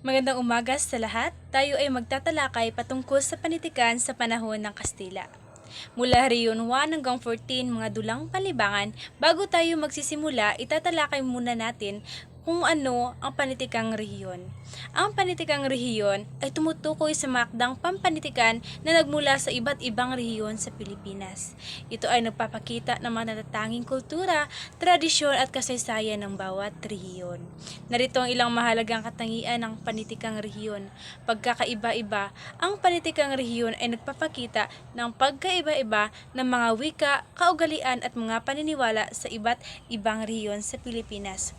Magandang umaga sa lahat. Tayo ay magtatalakay patungkol sa panitikan sa panahon ng Kastila. Mula Riyon 1 hanggang 14, mga dulang palibangan, bago tayo magsisimula, itatalakay muna natin kung ano ang panitikang rehiyon. Ang panitikang rehiyon ay tumutukoy sa makdang pampanitikan na nagmula sa iba't ibang rehiyon sa Pilipinas. Ito ay nagpapakita ng mga natatanging kultura, tradisyon at kasaysayan ng bawat rehiyon. Narito ang ilang mahalagang katangian ng panitikang rehiyon. Pagkakaiba-iba, ang panitikang rehiyon ay nagpapakita ng pagkaiba-iba ng mga wika, kaugalian at mga paniniwala sa iba't ibang rehiyon sa Pilipinas.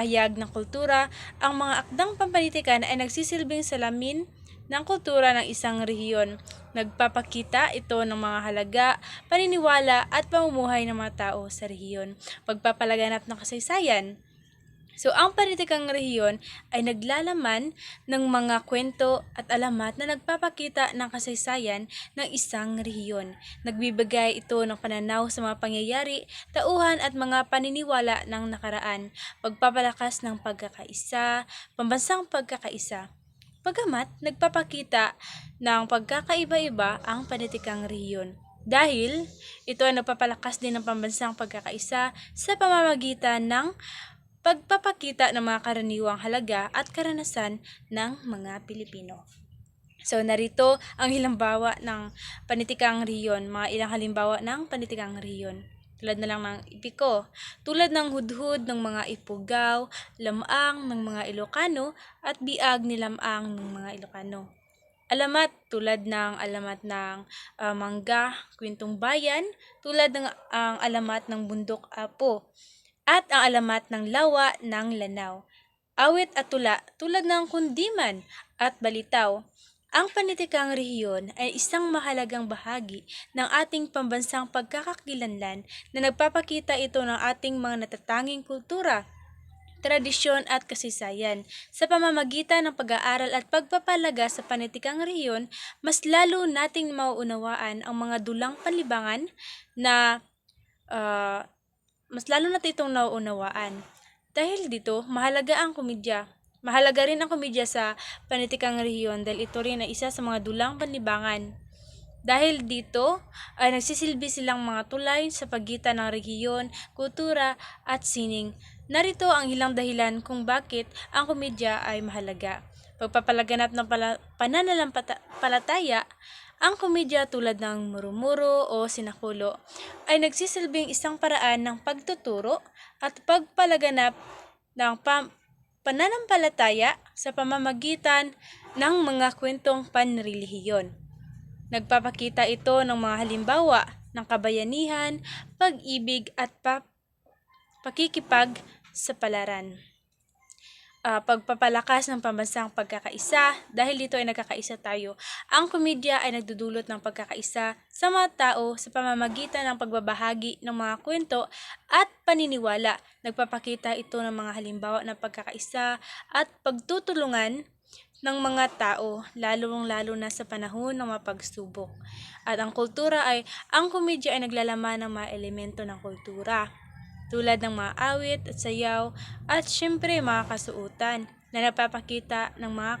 Pagpapahayag ng kultura, ang mga akdang pampanitikan ay nagsisilbing salamin ng kultura ng isang rehiyon. Nagpapakita ito ng mga halaga, paniniwala at pamumuhay ng mga tao sa rehiyon. Pagpapalaganap ng kasaysayan, So, ang panitikang rehiyon ay naglalaman ng mga kwento at alamat na nagpapakita ng kasaysayan ng isang rehiyon. Nagbibigay ito ng pananaw sa mga pangyayari, tauhan at mga paniniwala ng nakaraan, pagpapalakas ng pagkakaisa, pambansang pagkakaisa. Pagamat nagpapakita ng pagkakaiba-iba ang panitikang rehiyon. Dahil ito ay nagpapalakas din ng pambansang pagkakaisa sa pamamagitan ng pagpapakita ng mga karaniwang halaga at karanasan ng mga Pilipino. So, narito ang halimbawa ng panitikang riyon, mga ilang halimbawa ng panitikang riyon. Tulad na lang ng ipiko, tulad ng hudhud ng mga ipugaw, lamang ng mga Ilocano, at biag ni lamang ng mga Ilocano. Alamat tulad ng alamat ng uh, mangga, kwentong bayan, tulad ng ang alamat ng bundok apo, at ang alamat ng lawa ng lanaw. Awit at tula tulad ng kundiman at balitaw. Ang panitikang rehiyon ay isang mahalagang bahagi ng ating pambansang pagkakakilanlan na nagpapakita ito ng ating mga natatanging kultura, tradisyon at kasaysayan. Sa pamamagitan ng pag-aaral at pagpapalaga sa panitikang rehiyon, mas lalo nating mauunawaan ang mga dulang panlibangan na uh, mas lalo natin itong nauunawaan. Dahil dito, mahalaga ang komedya. Mahalaga rin ang komedya sa panitikang rehiyon dahil ito rin ay isa sa mga dulang panlibangan. Dahil dito ay nagsisilbi silang mga tulay sa pagitan ng rehiyon, kultura at sining. Narito ang ilang dahilan kung bakit ang komedya ay mahalaga. Pagpapalaganap ng pala- pananalampalataya, ang komedya tulad ng murumuro o sinakulo ay nagsisilbing isang paraan ng pagtuturo at pagpalaganap ng pam- pananampalataya sa pamamagitan ng mga kwentong panrelihiyon. Nagpapakita ito ng mga halimbawa ng kabayanihan, pag-ibig at pa- pakikipag sa palaran uh, pagpapalakas ng pambansang pagkakaisa dahil dito ay nagkakaisa tayo. Ang komedya ay nagdudulot ng pagkakaisa sa mga tao sa pamamagitan ng pagbabahagi ng mga kwento at paniniwala. Nagpapakita ito ng mga halimbawa ng pagkakaisa at pagtutulungan ng mga tao, lalong-lalo na sa panahon ng mga pagsubok. At ang kultura ay, ang komedya ay naglalaman ng mga elemento ng kultura tulad ng mga awit at sayaw at syempre mga kasuutan na napapakita ng mga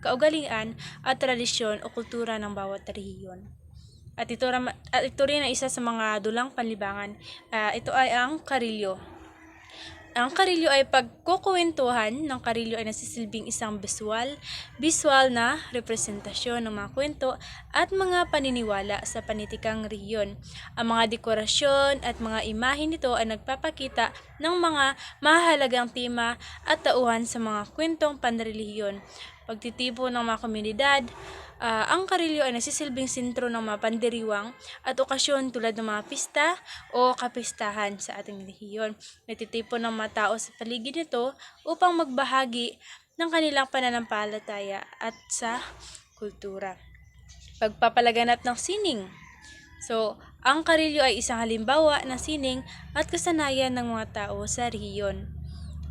kaugalian at tradisyon o kultura ng bawat rehiyon. At ito, at ito rin ay isa sa mga dulang panlibangan. Uh, ito ay ang karilyo. Ang karilyo ay pagkukuwentuhan ng karilyo ay nasisilbing isang visual, visual na representasyon ng mga kwento at mga paniniwala sa panitikang rehiyon. Ang mga dekorasyon at mga imahe nito ay nagpapakita ng mga mahalagang tema at tauhan sa mga kwentong panrelihiyon pagtitipo ng mga komunidad. Uh, ang karilyo ay nasisilbing sentro ng mga pandiriwang at okasyon tulad ng mga pista o kapistahan sa ating rehiyon. Natitipo ng mga tao sa paligid nito upang magbahagi ng kanilang pananampalataya at sa kultura. Pagpapalaganap ng sining So, ang karilyo ay isang halimbawa ng sining at kasanayan ng mga tao sa rehiyon.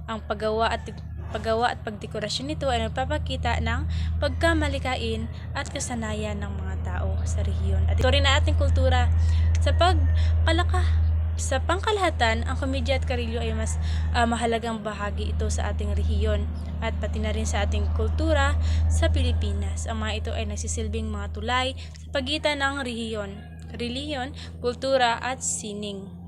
Ang paggawa at paggawa at pagdekorasyon nito ay nagpapakita ng pagkamalikain at kasanayan ng mga tao sa rehiyon. At ito rin ang ating kultura sa pagpalaka, sa pangkalahatan, ang komedya at karilyo ay mas ah, mahalagang bahagi ito sa ating rehiyon at pati na rin sa ating kultura sa Pilipinas. Ang mga ito ay nagsisilbing mga tulay sa pagitan ng rehiyon, reliyon, kultura at sining.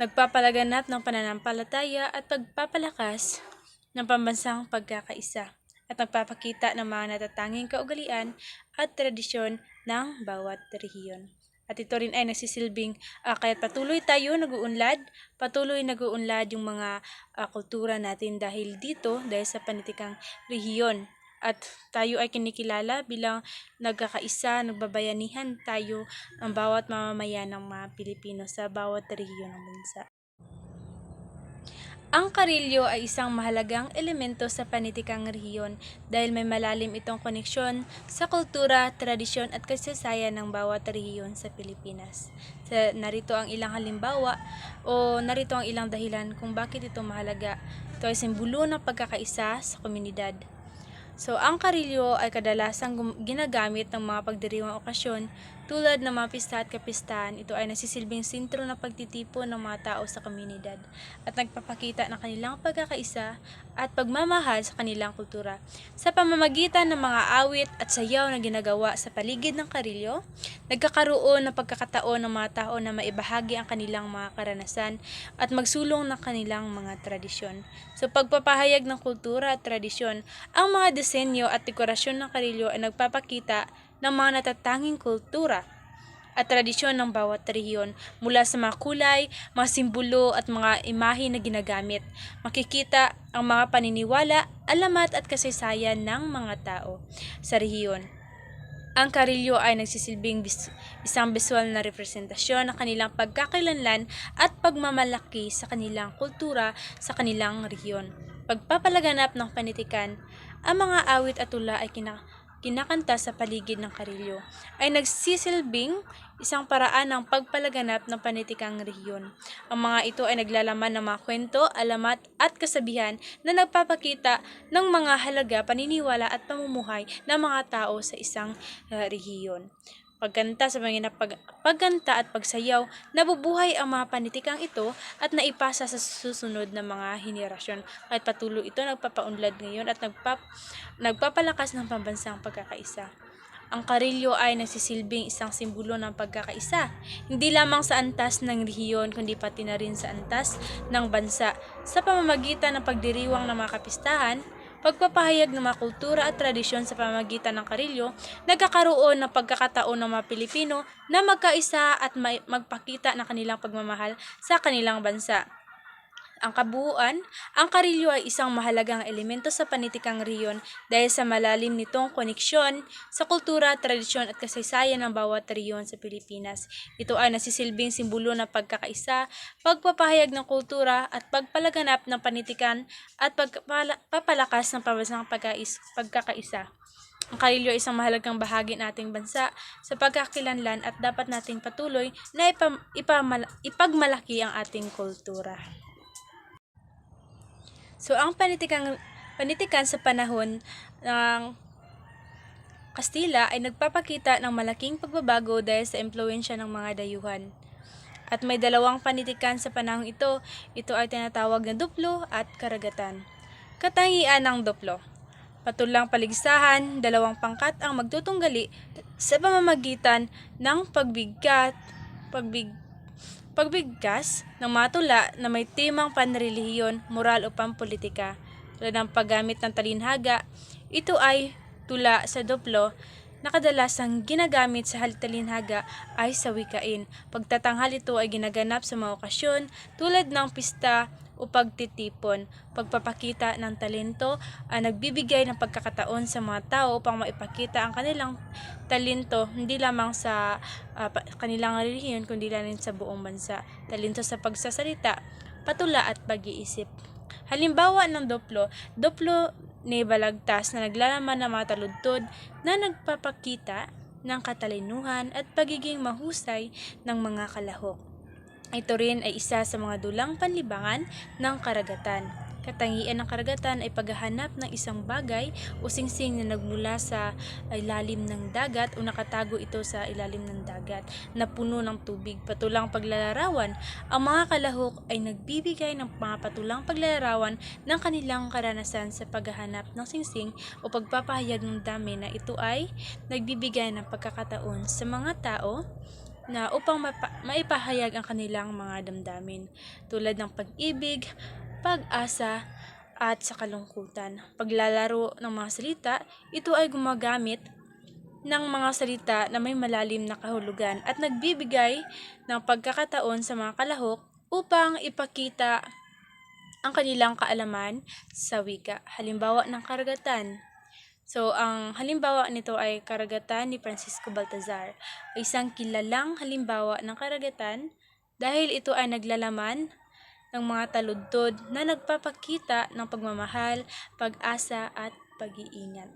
Nagpapalaganap ng pananampalataya at pagpapalakas ng pambansang pagkakaisa at nagpapakita ng mga natatanging kaugalian at tradisyon ng bawat rehiyon. At ito rin ay nagsisilbing uh, kahit patuloy tayo nag-uunlad, patuloy nag-uunlad yung mga ah, kultura natin dahil dito, dahil sa panitikang rehiyon. At tayo ay kinikilala bilang nagkakaisa, nagbabayanihan tayo ang bawat mamamayan ng mga Pilipino sa bawat rehiyon ng bansa. Ang karilyo ay isang mahalagang elemento sa panitikang rehiyon dahil may malalim itong koneksyon sa kultura, tradisyon at kasaysayan ng bawat rehiyon sa Pilipinas. Sa, narito ang ilang halimbawa o narito ang ilang dahilan kung bakit ito mahalaga. Ito ay simbolo ng pagkakaisa sa komunidad. So, ang karilyo ay kadalasang ginagamit ng mga pagdiriwang okasyon tulad ng mga pista at kapistahan. Ito ay nasisilbing sentro ng pagtitipon ng mga tao sa komunidad at nagpapakita ng kanilang pagkakaisa at pagmamahal sa kanilang kultura. Sa pamamagitan ng mga awit at sayaw na ginagawa sa paligid ng karilyo, nagkakaroon ng pagkakataon ng mga tao na maibahagi ang kanilang mga karanasan at magsulong ng kanilang mga tradisyon. Sa pagpapahayag ng kultura at tradisyon, ang mga disenyo at dekorasyon ng karilyo ay nagpapakita ng mga natatanging kultura at tradisyon ng bawat rehiyon mula sa mga kulay, mga simbolo at mga imahe na ginagamit. Makikita ang mga paniniwala, alamat at kasaysayan ng mga tao sa rehiyon. Ang karilyo ay nagsisilbing bis- isang visual na representasyon ng kanilang pagkakalanlan at pagmamalaki sa kanilang kultura sa kanilang rehiyon. Pagpapalaganap ng panitikan, ang mga awit at tula ay kina- kinakanta sa paligid ng karilyo ay nagsisilbing isang paraan ng pagpalaganap ng panitikang rehiyon. Ang mga ito ay naglalaman ng mga kwento, alamat at kasabihan na nagpapakita ng mga halaga, paniniwala at pamumuhay ng mga tao sa isang uh, rehiyon pagkanta sa mga pag, pagkanta at pagsayaw, nabubuhay ang mga panitikang ito at naipasa sa susunod na mga henerasyon. At patuloy ito nagpapaunlad ngayon at nagpap, nagpapalakas ng pambansang pagkakaisa. Ang karilyo ay nagsisilbing isang simbolo ng pagkakaisa, hindi lamang sa antas ng rehiyon kundi pati na rin sa antas ng bansa sa pamamagitan ng pagdiriwang ng mga kapistahan, pagpapahayag ng mga kultura at tradisyon sa pamamagitan ng karilyo, nagkakaroon ng pagkakataon ng mga Pilipino na magkaisa at magpakita ng kanilang pagmamahal sa kanilang bansa. Ang kabuuan, ang karilyo ay isang mahalagang elemento sa panitikang rehiyon dahil sa malalim nitong koneksyon sa kultura, tradisyon at kasaysayan ng bawat rehiyon sa Pilipinas. Ito ay nasisilbing simbolo ng pagkakaisa, pagpapahayag ng kultura at pagpalaganap ng panitikan at pagpapalakas ng pambansang pagkakaisa. Ang karilyo ay isang mahalagang bahagi ng ating bansa sa pagkakilanlan at dapat nating patuloy na ipagmalaki ang ating kultura. So, ang panitikan, panitikan sa panahon ng Kastila ay nagpapakita ng malaking pagbabago dahil sa impluensya ng mga dayuhan. At may dalawang panitikan sa panahong ito, ito ay tinatawag na duplo at karagatan. Katangian ng duplo. Patulang paligsahan, dalawang pangkat ang magtutunggali sa pamamagitan ng pagbigkat, pagbig, pagbigkas ng matula na may timang panrelihiyon, moral o pampolitika. Tulad ng paggamit ng talinhaga, ito ay tula sa duplo na kadalasang ginagamit sa halitalinhaga ay sa wikain. Pagtatanghal ito ay ginaganap sa mga okasyon tulad ng pista o pagtitipon. Pagpapakita ng talento ay nagbibigay ng pagkakataon sa mga tao upang maipakita ang kanilang talento hindi lamang sa uh, kanilang relihiyon kundi rin sa buong bansa. Talento sa pagsasalita, patula at pag-iisip. Halimbawa ng doplo, doplo ni balagtas na naglalaman ng mga taludtod na nagpapakita ng katalinuhan at pagiging mahusay ng mga kalahok. Ito rin ay isa sa mga dulang panlibangan ng karagatan. Katangian ng karagatan ay paghahanap ng isang bagay o singsing na nagmula sa ilalim ng dagat o nakatago ito sa ilalim ng dagat na puno ng tubig. Patulang paglalarawan, ang mga kalahok ay nagbibigay ng mga patulang paglalarawan ng kanilang karanasan sa paghahanap ng singsing o pagpapahayag ng dami na ito ay nagbibigay ng pagkakataon sa mga tao na upang maipahayag ang kanilang mga damdamin tulad ng pag-ibig, pag-asa, at sa kalungkutan. Paglalaro ng mga salita, ito ay gumagamit ng mga salita na may malalim na kahulugan at nagbibigay ng pagkakataon sa mga kalahok upang ipakita ang kanilang kaalaman sa wika. Halimbawa ng karagatan. So, ang halimbawa nito ay karagatan ni Francisco Baltazar. Isang kilalang halimbawa ng karagatan dahil ito ay naglalaman ng mga taludtod na nagpapakita ng pagmamahal, pag-asa at pag-iingat.